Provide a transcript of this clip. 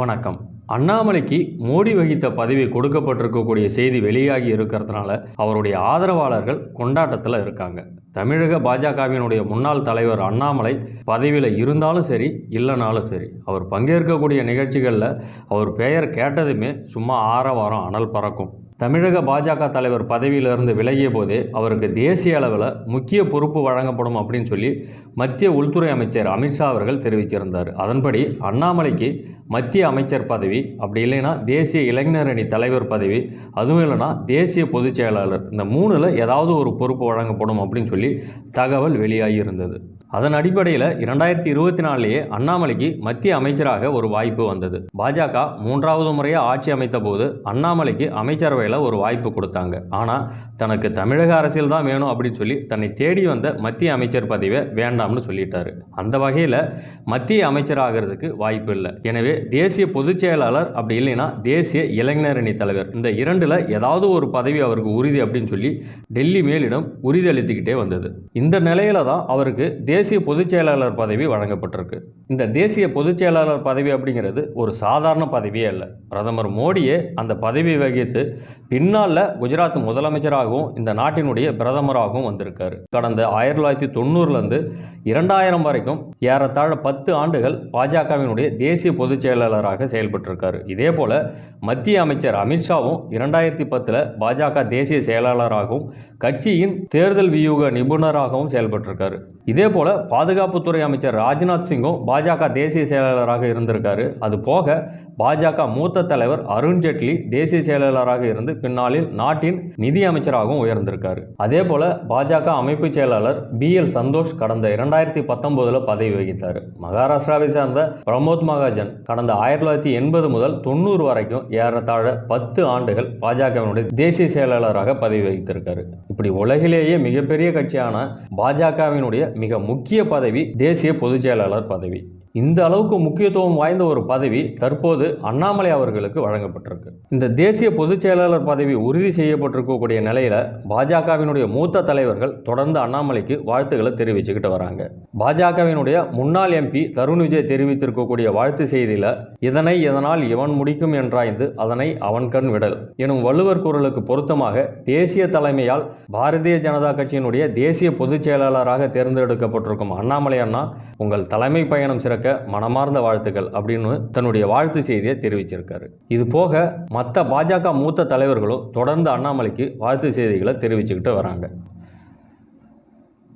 வணக்கம். அண்ணாமலைக்கு மோடி வகித்த பதவி கொடுக்கப்பட்டிருக்கக்கூடிய செய்தி வெளியாகி இருக்கிறதுனால அவருடைய ஆதரவாளர்கள் கொண்டாட்டத்தில் இருக்காங்க. தமிழக பாஜகவினுடைய முன்னாள் தலைவர் அண்ணாமலை பதவியில் இருந்தாலும் சரி இல்லைனாலும் சரி அவர் பங்கேற்கக்கூடிய நிகழ்ச்சிகளில் அவர் பெயர் கேட்டதுமே சும்மா ஆரவாரம் அனல் பறக்கும். தமிழக பாஜக தலைவர் பதவியிலிருந்து விலகிய போதே அவருக்கு தேசிய அளவில் முக்கிய பொறுப்பு வழங்கப்படும் அப்படின்னு சொல்லி மத்திய உள்துறை அமைச்சர் அமித்ஷா அவர்கள் தெரிவிச்சிருந்தார். அதன்படி அண்ணாமலைக்கு மத்திய அமைச்சர் பதவி அப்படி இல்லைன்னா தேசிய இளைஞர் அணி தலைவர் பதவி அதுவும் இல்லைன்னா தேசிய பொதுச் செயலாளர் இந்த மூணில் ஏதாவது ஒரு பொறுப்பு வழங்கப்படும் அப்படின்னு சொல்லி தகவல் வெளியாகி இருந்தது. அதன் அடிப்படையில் இரண்டாயிரத்தி இருபத்தி நாலுலேயே அண்ணாமலைக்கு மத்திய அமைச்சராக ஒரு வாய்ப்பு வந்தது. பாஜக மூன்றாவது முறையாக ஆட்சி அமைத்த போது அண்ணாமலைக்கு அமைச்சரவையில் ஒரு வாய்ப்பு கொடுத்தாங்க. ஆனால் தனக்கு தமிழக அரசியல் தான் வேணும் அப்படின்னு சொல்லி தன்னை தேடி வந்த மத்திய அமைச்சர் பதவியை வேண்டாம்னு சொல்லிட்டாரு. அந்த வகையில் மத்திய அமைச்சராகிறதுக்கு வாய்ப்பு இல்லை. எனவே தேசிய பொதுச் செயலாளர் அப்படி இல்லைன்னா தேசிய இளைஞரணி தலைவர் இந்த இரண்டில் ஏதாவது ஒரு பதவி அவருக்கு உறுதி அப்படின்னு சொல்லி டெல்லி மேலிடம் உறுதி அளித்துக்கிட்டே வந்தது. இந்த நிலையில தான் அவருக்கு தேசிய பொதுச் செயலாளர் பதவி வழங்கப்பட்டிருக்கு. இந்த தேசிய பொதுச் செயலாளர் பதவி அப்படிங்கிறது ஒரு சாதாரண பதவியே அல்ல. பிரதமர் மோடியே அந்த பதவி வகித்து பின்னால் குஜராத் முதலமைச்சராகவும் இந்த நாட்டினுடைய பிரதமராகவும் வந்திருக்காரு. கடந்த ஆயிரத்தி தொள்ளாயிரத்தி தொண்ணூறுலேருந்து இரண்டாயிரம் வரைக்கும் ஏறத்தாழ பத்து ஆண்டுகள் பாஜகவினுடைய தேசிய பொதுச் செயலாளராக செயல்பட்டிருக்காரு. இதே போல் மத்திய அமைச்சர் அமித்ஷாவும் இரண்டாயிரத்தி பத்தில் பாஜக தேசிய செயலாளராகவும் கட்சியின் தேர்தல் வியூக நிபுணராகவும் செயல்பட்டிருக்காரு. இதே போல பாதுகாப்புத்துறை அமைச்சர் ராஜ்நாத் சிங்கும் பாஜக தேசிய செயலாளராக இருந்திருக்காரு. அது போக பாஜக மூத்த தலைவர் அருண்ஜேட்லி தேசிய செயலாளராக இருந்து பின்னாளில் நாட்டின் நிதி அமைச்சராகவும் உயர்ந்திருக்காரு. அதே போல பாஜக அமைப்பு செயலாளர் பி எல் சந்தோஷ் கடந்த இரண்டாயிரத்தி பத்தொன்பதுல பதவி வகித்தார். மகாராஷ்டிராவை சேர்ந்த பிரமோத் மகாஜன் கடந்த ஆயிரத்தி தொள்ளாயிரத்தி எண்பது முதல் தொண்ணூறு வரைக்கும் ஏறத்தாழ பத்து ஆண்டுகள் பாஜகவினுடைய தேசிய செயலாளராக பதவி வகித்திருக்காரு. இப்படி உலகிலேயே மிகப்பெரிய கட்சியான பாஜகவினுடைய மிக முக்கிய பதவி தேசிய பொதுச் செயலாளர் பதவி. இந்த அளவுக்கு முக்கியத்துவம் வாய்ந்த ஒரு பதவி தற்போது அண்ணாமலை அவர்களுக்கு வழங்கப்பட்டிருக்கு. இந்த தேசிய பொதுச் செயலாளர் பதவி உறுதி செய்யப்பட்டிருக்கக்கூடிய நிலையில பாஜகவினுடைய மூத்த தலைவர்கள் தொடர்ந்து அண்ணாமலைக்கு வாழ்த்துக்களை தெரிவிச்சுக்கிட்டு வராங்க. பாஜகவினுடைய முன்னாள் எம்பி தருண் விஜய் தெரிவித்திருக்கக்கூடிய வாழ்த்து செய்தியில இதனை இதனால் இவன் முடிக்கும் என்றாய்ந்து அதனை அவன் கண் விடல் எனும் வள்ளுவர் குரலுக்கு பொருத்தமாக தேசிய தலைமையால் பாரதிய ஜனதா கட்சியினுடைய தேசிய பொதுச் செயலாளராக தேர்ந்தெடுக்கப்பட்டிருக்கும் அண்ணாமலை அண்ணா உங்கள் தலைமை பயணம் சிறக்க மனமார்ந்த வாழ்த்துக்கள் அப்படின்னு தன்னுடைய வாழ்த்து செய்தியை தெரிவிச்சிருக்காரு. இது போக மற்ற பாஜக மூத்த தலைவர்களும் தொடர்ந்து அண்ணாமலைக்கு வாழ்த்து செய்திகளை தெரிவிச்சுக்கிட்டு வராங்க.